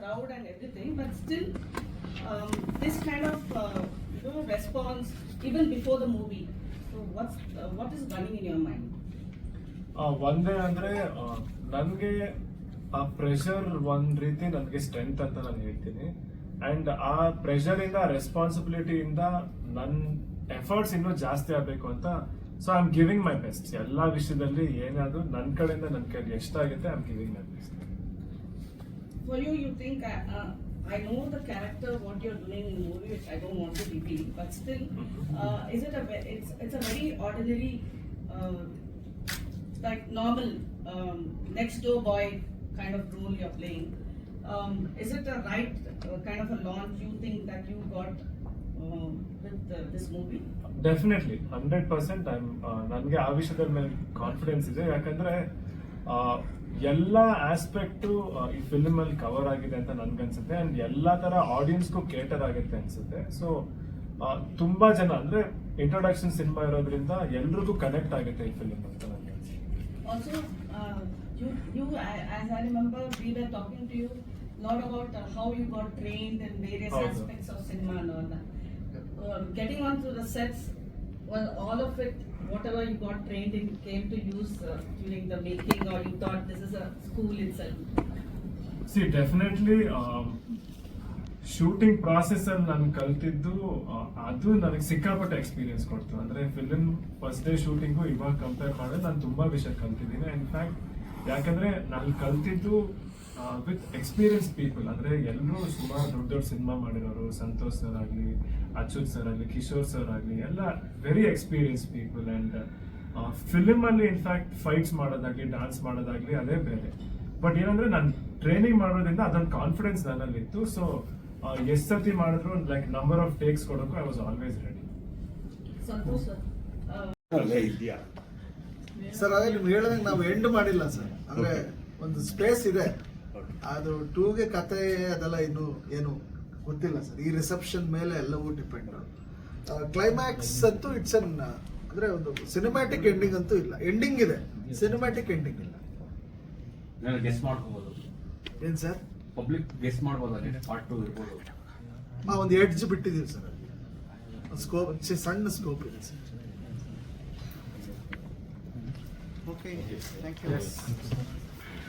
crowd and everything, but still, um, this kind of, uh, you know, response even before the movie. So what's, uh, what is running in your mind? ಒಂದೇ ಅಂದರೆ ನನಗೆ ಆ pressure ಒಂದು ರೀತಿ ನನಗೆ strength ಅಂತ ನಾನು ಹೇಳ್ತೀನಿ ಆ್ಯಂಡ್ ಆ ಪ್ರೆಷರಿಂದ ಇಂದ ರೆಸ್ಪಾನ್ಸಿಬಿಲಿಟಿ ಇಂದ ಎಫರ್ಟ್ಸ್ ಇನ್ನೂ ಜಾಸ್ತಿ ಆಗಬೇಕು ಅಂತ so I am giving my best ಎಲ್ಲ ವಿಷಯದಲ್ಲಿ ಏನಾದರೂ ನನ್ನ ಕಡೆಯಿಂದ ನನ್ನ ಕೈಲಿ ಎಷ್ಟಾಗುತ್ತೆ I am giving my best For you, you think, uh, uh, I know the character, what you're doing in the movie, which I don't want to reveal, but still, uh, is it a, ve- it's, it's a very ordinary, uh, like normal, um, next door boy kind of role you're playing. Um, is it a right uh, kind of a launch you think that you got um, with uh, this movie? Definitely hundred percent I ನನಗೆ ಆ ವಿಷಯದ ಮೇಲೆ confidence ಇದೆ ಯಾಕಂದ್ರೆ ಆ, ಎಲ್ಲ aspect ಈ film ಅಲ್ಲಿ ಕವರ್ ಆಗಿದೆ ಅಂತ ನನ್ಗೆ ಅನ್ಸುತ್ತೆ. ಅಂಡ್ ಎಲ್ಲ ತರ ಆಡಿಯನ್ಸ್ಗು ಕೇಟರ್ ಆಗುತ್ತೆ ಅನ್ಸುತ್ತೆ. ಸೊ ತುಂಬಾ ಜನ ಅಂದ್ರೆ ಇಂಟ್ರೊಡಕ್ಷನ್ ಸಿನಿಮಾ ಇರೋದ್ರಿಂದ ಎಲ್ರಿಗೂ ಕನೆಕ್ಟ್ ಆಗುತ್ತೆ ಈ ಫಿಲ್ಮ್ ಅಂತ ನನ್ಗೆ not about uh, how you got trained and various aspects of cinema and um, getting on the sets well, all of it, whatever you got trained in, came to use uh, during the making, or you thought this is a school itself. See definitely shooting process ಅಲ್ಲಿ ನಾನು ಕಲ್ತಿದ್ದು ಆ, ಅದು ನನಗೆ ಸಿಕ್ಕಾಪಟ್ಟೆ experience ಕೊಡ್ತು ಅಂದ್ರೆ film first day shooting ಇವಾಗ ಕಂಪೇರ್ ಮಾಡಿದ್ರೆ ನಾನು ತುಂಬಾ ವಿಷಯ ಕಲ್ತಿದ್ದೀನಿ ಇನ್ಫ್ಯಾಕ್ಟ್ ಯಾಕಂದ್ರೆ ನಾನು ಕಲ್ತಿದ್ದು ವಿತ್ ಎಕ್ಸ್ಪೀರಿಯನ್ಸ್ ಪೀಪಲ್ ಅಂದ್ರೆ ಎಲ್ಲರೂ ಸುಮಾರು ದೊಡ್ಡ ದೊಡ್ಡ ಸಿನಿಮಾ ಮಾಡಿರೋರು ಸಂತೋಷ್ ಸರ್ ಆಗಲಿ ಅಚ್ಯುತ್ ಸರ್ ಆಗಲಿ ಕಿಶೋರ್ ಸರ್ ಆಗಲಿ ಎಲ್ಲ very experience people and film ಅಲ್ಲಿ ಇನ್ಫ್ಯಾಕ್ಟ್ ಫೈಟ್ಸ್ ಮಾಡೋದಾಗ್ಲಿ ಡಾನ್ಸ್ ಮಾಡೋದಾಗ್ಲಿ ಅದೇ ಬೇರೆ. ಬಟ್ ಏನಂದ್ರೆ ನಾನು ಟ್ರೈನಿಂಗ್ ಮಾಡೋದ್ರಿಂದ ಅದೊಂದು ಕಾನ್ಫಿಡೆನ್ಸ್ ನನ್ನಲ್ಲಿತ್ತು. ಸೊ ಎಷ್ಟು ಸತಿ ಮಾಡಿದ್ರು ಲೈಕ್ ನಂಬರ್ ಆಫ್ ಟೇಕ್ಸ್ ಕೊಡೋಕ್ಕೂ ಐ ವಾಸ್ ಆಲ್ವೇಸ್ ರೆಡಿ ಇದೆಯಾ ಸರ್ ಅದೇ ನಿಮ್ಗೆ ಹೇಳಿದಂಗೆ ನಾವು ಎಂಡ್ ಮಾಡಿಲ್ಲ ಸರ್ ಅಂದ್ರೆ ಒಂದು ಸ್ಪೇಸ್ ಇದೆ. ಅದು ಟೂಗೆ ಕತೆ ಅದೆಲ್ಲ ಇನ್ನು ಏನು ಗೊತ್ತಿಲ್ಲ ಸರ್. ಈ ರಿಸೆಪ್ಷನ್ ಮೇಲೆ ಎಲ್ಲವೂ ಡಿಪೆಂಡ್ ಕ್ಲೈಮ್ಯಾಕ್ಸ್ ಅಂತೂ ಇಟ್ಸ್ ಅನ್ ಅಂದ್ರೆ ಒಂದು ಸಿನಿಮ್ಯಾಟಿಕ್ ಎಂಡಿಂಗ್ ಅಂತೂ ಇಲ್ಲ. ಎಂಡಿಂಗ್ ಇದೆ. ಸಿನಿಮ್ಯಾಟಿಕ್ ಎಂಡಿಂಗ್ ಇಲ್ಲ. ನಾನು ಗೆಸ್ ಮಾಡ್ಕೋಬಹುದು ಏನ್ ಸರ್? ಪಬ್ಲಿಕ್ ಗೆಸ್ ಮಾಡ್ಬೋದು ಪಾರ್ಟ್ ಟು ಇರ್ಬೋದು. ಆ ಒಂದು ಎಡ್ಜ್ ಬಿಟ್ಟಿದ್ದೀವಿ ಸರ್ ಸ್ಕೋಪ್ ಸಣ್ಣ ಸ್ಕೋಪ್ ಇದೆ sir. Okay thank you